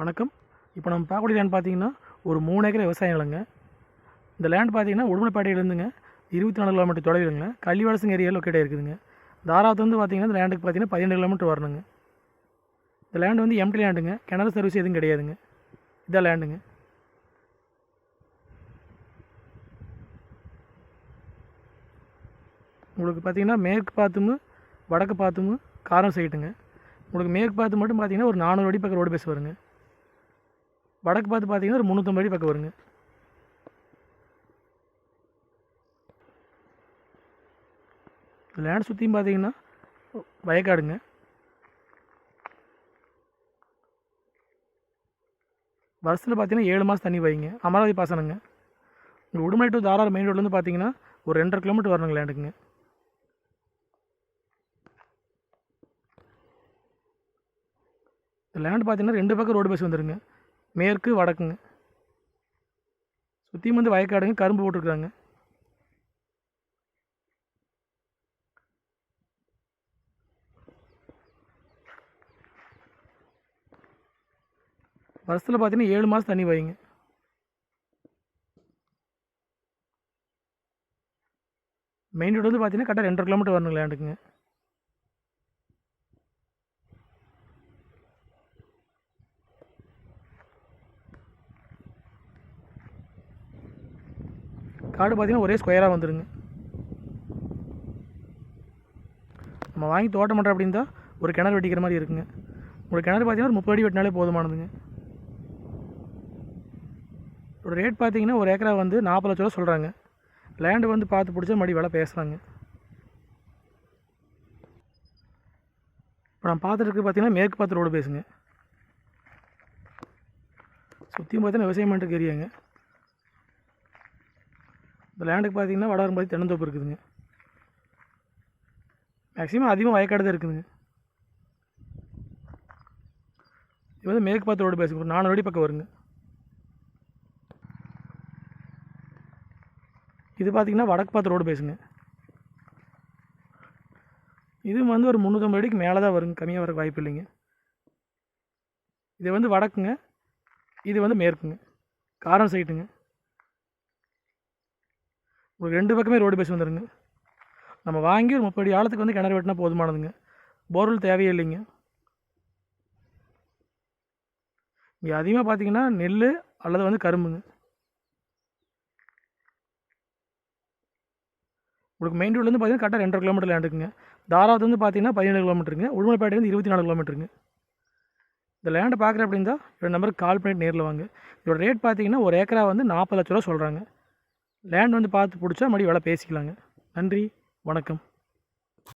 வணக்கம். இப்போ நம்ம பார்க்கக்கூடிய லேண்ட் பார்த்தீங்கன்னா ஒரு மூணு ஏக்கர் விவசாய நிலங்க இந்த லேண்ட் பார்த்தீங்கன்னா உடுமலைப்பேட்டையிலேருந்துங்க. இருபத்தி நாலு கிலோமீட்டர் தொலைவிலுங்க கள்ளிவளசங்க ஏரியா லொக்கேட் இருக்குதுங்க. தாராவத்து பார்த்தீங்கன்னா இந்த லேண்டுக்கு பார்த்தீங்கன்னா பதினெண்டு கிலோமீட்டர் வரணுங்க. இந்த லேண்டு வந்து எம்டி லேண்டுங்க கிணறு சர்வீஸ் எதுவும் கிடையாதுங்க. இதான் லேண்டுங்க உங்களுக்கு பார்த்தீங்கன்னா மேற்கு பார்த்தும் வடக்கு பார்த்தும் காரம் சைட்டுங்க உங்களுக்கு மேற்கு பார்த்து மட்டும் பார்த்தீங்கன்னா ஒரு நானூறு அடி பக்கம் ரோடு பேஸ் வருங்க. வடக்கு பார்த்து பார்த்தீங்கன்னா ஒரு முந்நூற்றம்பது அடி பக்கம் வருங்க. லேண்ட் சுற்றியும் பார்த்தீங்கன்னா வயக்காடுங்க. வருஷத்தில் பார்த்தீங்கன்னா ஏழு மாதம் தண்ணி வைங்க. அமராவதி பாசனங்க. உங்கள் உடுமலை டு தாரார் மெயின் ரோட்லேருந்து பார்த்தீங்கன்னா ஒரு ரெண்டரை கிலோமீட்டர் வரணுங்க லேண்டுக்குங்க இந்த லேண்ட் பார்த்தீங்கன்னா ரெண்டு பக்கம் ரோடு பஸ் வந்துருங்க. மேற்கு வடக்குங்க. சுற்றியும் வந்து வயக்காடுங்க கரும்பு போட்டிருக்காங்க வருஷத்தில் பார்த்தீங்கன்னா ஏழு மாதம் தண்ணி வைங்க மெயின் ரோடு வந்து பார்த்தீங்கன்னா கரெக்டாக ரெண்டரை கிலோமீட்டர் வரணுங்க லேண்டுக்குங்க. காடு பார்த்தீங்கன்னா ஒரே ஸ்கொயராக வந்துடுங்க நம்ம வாங்கி தோட்டம் பண்ணுறோம் அப்படின்னா ஒரு கிணறு வெட்டிக்கிற மாதிரி இருக்குங்க. ஒரு கிணறு பார்த்தீங்கன்னா ஒரு முப்பது அடி வெட்டினாலே போதுமானதுங்க. ஒரு ரேட் பார்த்தீங்கன்னா ஒரு ஏக்கரா வந்து நாற்பது லட்ச ரூபா சொல்கிறாங்க லேண்டு வந்து பார்த்து பிடிச்சா மடி விலை பேசுகிறாங்க இப்போ நான் பார்த்துட்டு பார்த்தீங்கன்னா மேற்கு பார்த்து ரோடு பேசுங்க சுற்றியும் பார்த்தீங்கன்னா விவசாயம் பண்ணிட்டு ஏரியாங்க. இந்த லேண்டுக்கு பார்த்தீங்கன்னா வடவரம்பாதி தென்னந்தோப்பு இருக்குதுங்க. மேக்ஸிமம் அதிகமாக வயக்காடு தான் இருக்குதுங்க. இது வந்து மேற்கு பார்த்து ரோடு பேசுங்க. ஒரு நானூறு அடி பக்கம் வருங்க. இது பார்த்தீங்கன்னா வடக்கு பார்த்து ரோடு பேசுங்க. இது வந்து ஒரு முந்நூற்றம்பது அடிக்கு மேலே தான் வருங்க. கம்மியாக வர வாய்ப்பு இல்லைங்க. இது வந்து வடக்குங்க. இது வந்து மேற்குங்க. காரம் சைட்டுங்க உங்களுக்கு ரெண்டு பக்கமே ரோடு பேஸ் வந்துடுங்க நம்ம வாங்கி ஒரு முப்பது அடி ஆழத்துக்கு வந்து கிணறு வெட்டினா போதுமானதுங்க. போர்வெல் தேவையே இல்லைங்க. இங்கே அதிகமாக பார்த்தீங்கன்னா நெல் அல்லது வந்து கரும்புங்க. உங்களுக்கு மெயின் ரோட்லேருந்து பார்த்தீங்கன்னா கரெக்டாக ரெண்டரை கிலோமீட்டர் லேண்டுக்குங்க தாராவது வந்து பார்த்தீங்கன்னா பதினேழு கிலோமீட்டருங்க உடுமலைப்பேட்டையிலேருந்து இருபத்தி நாலு கிலோமீட்டருங்க இந்த லேண்டை பார்க்குற அப்படின்னா தான் என்னோட நம்பருக்கு கால் பண்ணிட்டு நேரில் வாங்க. இதோட ரேட் பார்த்தீங்கன்னா ஒரு ஏக்கரா வந்து நாற்பது லட்ச ரூபா சொல்கிறாங்க லேண்ட் வந்து பார்த்து பிடிச்சா மறுபடியும் வேலை பேசிக்கலாங்க. நன்றி வணக்கம்.